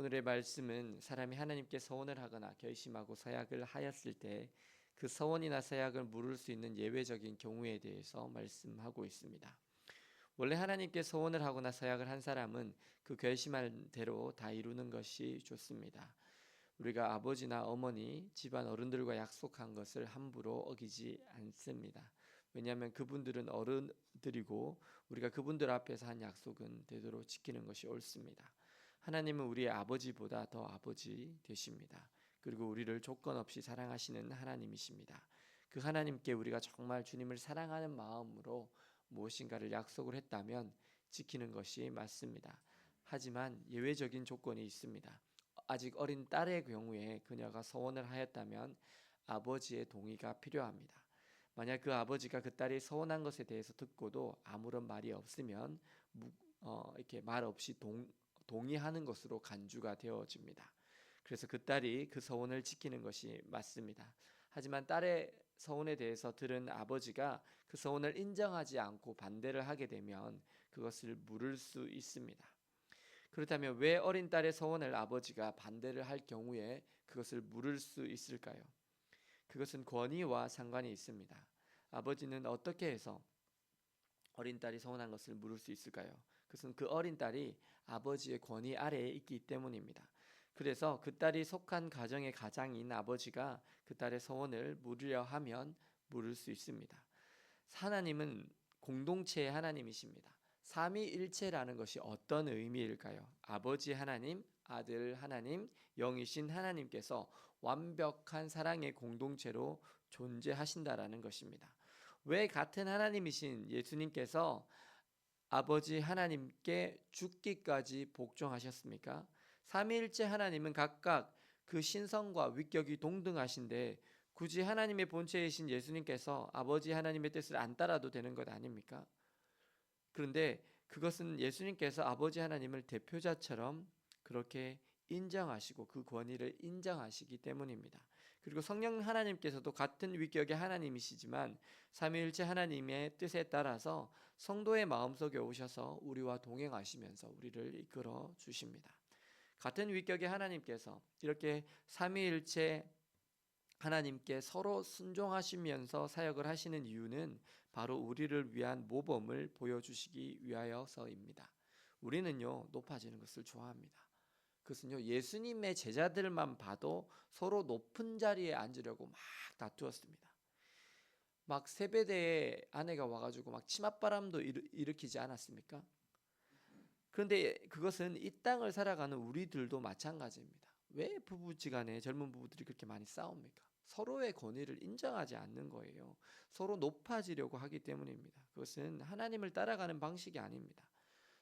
오늘의 말씀은 사람이 하나님께 서원을 하거나 결심하고 서약을 하였을 때 그 서원이나 서약을 물을 수 있는 예외적인 경우에 대해서 말씀하고 있습니다. 원래 하나님께 서원을 하거나 서약을 한 사람은 그 결심한 대로 다 이루는 것이 좋습니다. 우리가 아버지나 어머니, 집안 어른들과 약속한 것을 함부로 어기지 않습니다. 왜냐하면 그분들은 어른들이고 우리가 그분들 앞에서 한 약속은 되도록 지키는 것이 옳습니다. 하나님은 우리의 아버지보다 더 아버지 되십니다. 그리고 우리를 조건 없이 사랑하시는 하나님이십니다. 그 하나님께 우리가 정말 주님을 사랑하는 마음으로 무엇인가를 약속을 했다면 지키는 것이 맞습니다. 하지만 예외적인 조건이 있습니다. 아직 어린 딸의 경우에 그녀가 서원을 하였다면 아버지의 동의가 필요합니다. 만약 그 아버지가 그 딸이 서원한 것에 대해서 듣고도 아무런 말이 없으면 어, 이렇게 말 없이 동, 동의하는 것으로 간주가 되어집니다. 그래서 그 딸이 그 서원을 지키는 것이 맞습니다. 하지만 딸의 서원에 대해서 들은 아버지가 그 서원을 인정하지 않고 반대를 하게 되면 그것을 물을 수 있습니다. 그렇다면 왜 어린 딸의 서원을 아버지가 반대를 할 경우에 그것을 물을 수 있을까요? 그것은 권위와 상관이 있습니다. 아버지는 어떻게 해서 어린 딸이 서원한 것을 물을 수 있을까요? 그것은 그 어린 딸이 아버지의 권위 아래에 있기 때문입니다. 그래서 그 딸이 속한 가정의 가장인 아버지가 그 딸의 서원을 물으려 하면 물을 수 있습니다. 하나님은 공동체의 하나님이십니다. 삼위일체라는 것이 어떤 의미일까요? 아버지 하나님, 아들 하나님, 영이신 하나님께서 완벽한 사랑의 공동체로 존재하신다라는 것입니다. 왜 같은 하나님이신 예수님께서 아버지 하나님께 죽기까지 복종하셨습니까? 삼위일체 하나님은 각각 그 신성과 위격이 동등하신데 굳이 하나님의 본체이신 예수님께서 아버지 하나님의 뜻을 안 따라도 되는 것 아닙니까? 그런데 그것은 예수님께서 아버지 하나님을 대표자처럼 그렇게 인정하시고 그 권위를 인정하시기 때문입니다. 그리고 성령 하나님께서도 같은 위격의 하나님이시지만 삼위일체 하나님의 뜻에 따라서 성도의 마음속에 오셔서 우리와 동행하시면서 우리를 이끌어 주십니다. 같은 위격의 하나님께서 이렇게 삼위일체 하나님께 서로 순종하시면서 사역을 하시는 이유는 바로 우리를 위한 모범을 보여주시기 위하여서입니다. 우리는요 높아지는 것을 좋아합니다. 그것은요 예수님의 제자들만 봐도 서로 높은 자리에 앉으려고 막 다투었습니다. 막 세배대에 아내가 와가지고 막 치맛바람도 일으키지 않았습니까? 그런데 그것은 이 땅을 살아가는 우리들도 마찬가지입니다. 왜 부부지간에 젊은 부부들이 그렇게 많이 싸웁니까? 서로의 권위를 인정하지 않는 거예요. 서로 높아지려고 하기 때문입니다. 그것은 하나님을 따라가는 방식이 아닙니다.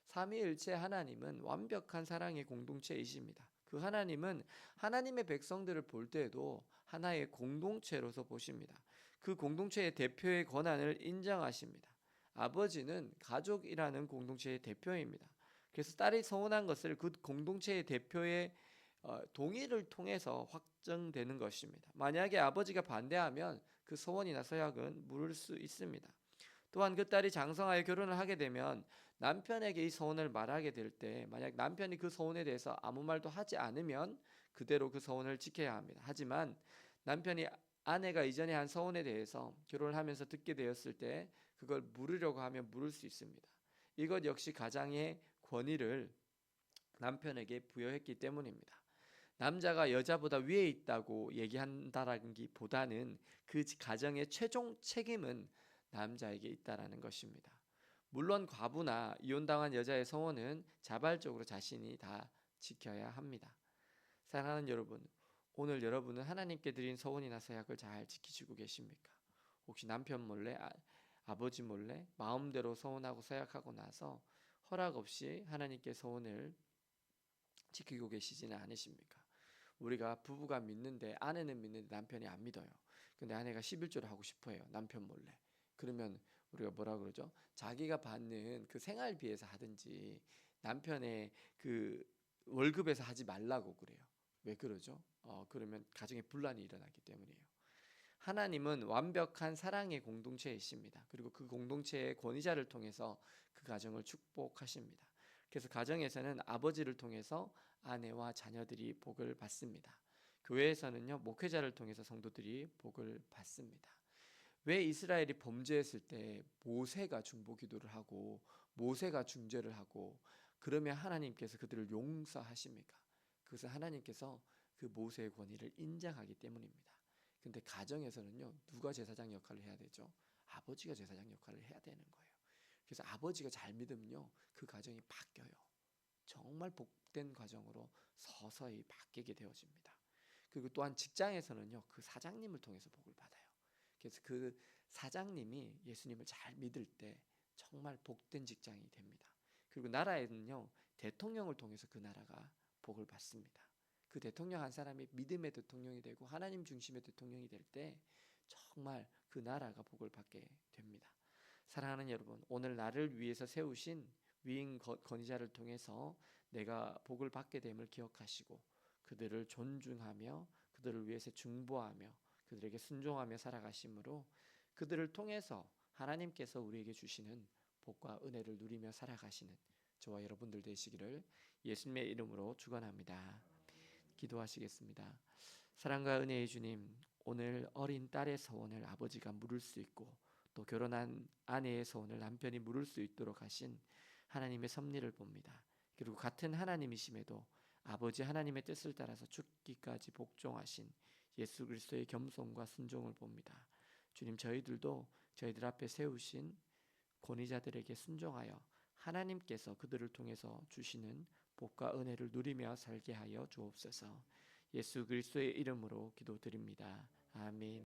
삼위일체 하나님은 완벽한 사랑의 공동체이십니다. 그 하나님은 하나님의 백성들을 볼 때에도 하나의 공동체로서 보십니다. 그 공동체의 대표의 권한을 인정하십니다. 아버지는 가족이라는 공동체의 대표입니다. 그래서 딸이 서운한 것을 그 공동체의 대표의 어, 동의를 통해서 확정되는 것입니다. 만약에 아버지가 반대하면 그 소원이나 서약은 물을 수 있습니다. 또한 그 딸이 장성하여 결혼을 하게 되면 남편에게 이 소원을 말하게 될 때 만약 남편이 그 소원에 대해서 아무 말도 하지 않으면 그대로 그 소원을 지켜야 합니다. 하지만 남편이 아내가 이전에 한 소원에 대해서 결혼을 하면서 듣게 되었을 때 그걸 물으려고 하면 물을 수 있습니다. 이것 역시 가장의 권위를 남편에게 부여했기 때문입니다. 남자가 여자보다 위에 있다고 얘기한다라기보다는 그 가정의 최종 책임은 남자에게 있다라는 것입니다. 물론 과부나 이혼당한 여자의 성원은 자발적으로 자신이 다 지켜야 합니다. 사랑하는 여러분, 오늘 여러분은 하나님께 드린 서원이나 서약을 잘 지키시고 계십니까? 혹시 남편 몰래, 아, 버지 몰래 마음대로 서원하고 서약하고 나서 허락 없이 하나님께 서원을 지키고 계시지는 않으십니까? 우리가 부부가 믿는데 아내는 믿는데 남편이 안 믿어요. 근데 아내가 11조를 하고 싶어 해요. 남편 몰래. 그러면 우리가 뭐라 그러죠? 자기가 받는 그 생활비에서 하든지 남편의 그 월급에서 하지 말라고 그래요. 왜 그러죠? 어, 그러면 가정에 분란이 일어나기 때문이에요. 하나님은 완벽한 사랑의 공동체이십니다. 그리고 그 공동체의 권위자를 통해서 그 가정을 축복하십니다. 그래서 가정에서는 아버지를 통해서 아내와 자녀들이 복을 받습니다. 교회에서는요 목회자를 통해서 성도들이 복을 받습니다. 왜 이스라엘이 범죄했을 때 모세가 중보 기도를 하고 모세가 중재를 하고 그러면 하나님께서 그들을 용서하십니까? 그것은 하나님께서 그 모세의 권위를 인정하기 때문입니다. 근데 가정에서는요 누가 제사장 역할을 해야 되죠? 아버지가 제사장 역할을 해야 되는 거예요. 그래서 아버지가 잘 믿으면요 그 가정이 바뀌어요. 정말 복된 과정으로 서서히 바뀌게 되어집니다. 그리고 또한 직장에서는요 그 사장님을 통해서 복을 받아요. 그래서 그 사장님이 예수님을 잘 믿을 때 정말 복된 직장이 됩니다. 그리고 나라에는요 대통령을 통해서 그 나라가 복을 받습니다. 그 대통령 한 사람이 믿음의 대통령이 되고 하나님 중심의 대통령이 될 때 정말 그 나라가 복을 받게 됩니다. 사랑하는 여러분, 오늘 나를 위해서 세우신 위인 거- 건의자를 통해서 내가 복을 받게 됨을 기억하시고 그들을 존중하며 그들을 위해서 중보하며 그들에게 순종하며 살아가심으로 그들을 통해서 하나님께서 우리에게 주시는 복과 은혜를 누리며 살아가시는 저와 여러분들 되시기를 예수님의 이름으로 축원합니다. 기도하시겠습니다. 사랑과 은혜의 주님, 오늘 어린 딸의 소원을 아버지가 물을 수 있고 또 결혼한 아내의 소원을 남편이 물을 수 있도록 하신 하나님의 섭리를 봅니다. 그리고 같은 하나님이심에도 아버지 하나님의 뜻을 따라서 죽기까지 복종하신 예수 그리스도의 겸손과 순종을 봅니다. 주님 저희들도 저희들 앞에 세우신 권위자들에게 순종하여 하나님께서 그들을 통해서 주시는 복과 은혜를 누리며 살게 하여 주옵소서. 예수 그리스도의 이름으로 기도드립니다. 아멘.